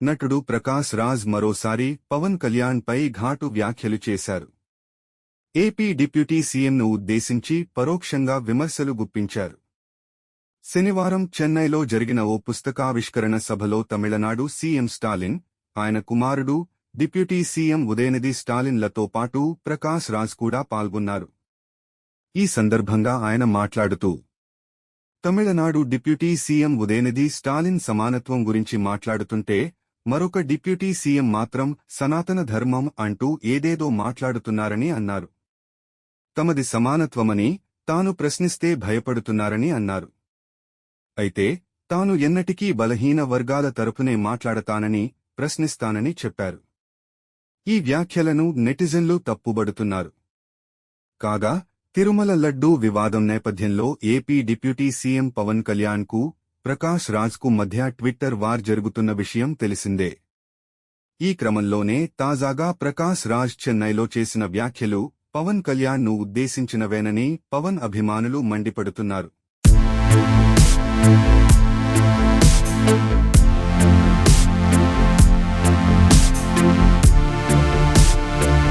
నటుడు ప్రకాశ్ రాజ్ మరోసారి పవన్ కళ్యాణ్ పై ఘాటు వ్యాఖ్యలు చేశారు. ఏపీ డిప్యూటీ సీఎంను ఉద్దేశించి పరోక్షంగా విమర్శలు గుప్పించారు. శనివారం చెన్నైలో జరిగిన ఓ పుస్తకావిష్కరణ సభలో తమిళనాడు సీఎం స్టాలిన్ ఆయన కుమారుడు డిప్యూటీ సీఎం ఉదయనిధి స్టాలిన్లతో పాటు ప్రకాశ్ రాజ్ కూడా పాల్గొన్నారు. ఈ సందర్భంగా ఆయన మాట్లాడుతూ తమిళనాడు డిప్యూటీ సీఎం ఉదయనిధి స్టాలిన్ సమానత్వం గురించి మాట్లాడుతుంటే మరొక డిప్యూటీ సీఎం మాత్రం సనాతన ధర్మం అంటూ ఏదేదో మాట్లాడుతున్నారని అన్నారు. తమది సమానత్వమని తాను ప్రశ్నిస్తే భయపడుతున్నారని అన్నారు. అయితే తాను ఎన్నటికీ బలహీన వర్గాల తరపునే మాట్లాడతానని ప్రశ్నిస్తానని చెప్పారు. ఈ వ్యాఖ్యలను నెటిజన్లు తప్పుబడుతున్నారు. కాగా తిరుమల లడ్డూ వివాదం నేపథ్యంలో ఏపీ డిప్యూటీ సీఎం పవన్ కళ్యాణ్కు ప్రకాష్ రాజ్కు మధ్య ట్విట్టర్ వార్ జరుగుతున్న విషయం తెలిసిందే. ఈ క్రమంలోనే తాజాగా ప్రకాష్ రాజ్ చెన్నైలో చేసిన వ్యాఖ్యలు పవన్ కళ్యాణ్ను ఉద్దేశించినవేనని పవన్ అభిమానులు మండిపడుతున్నారు.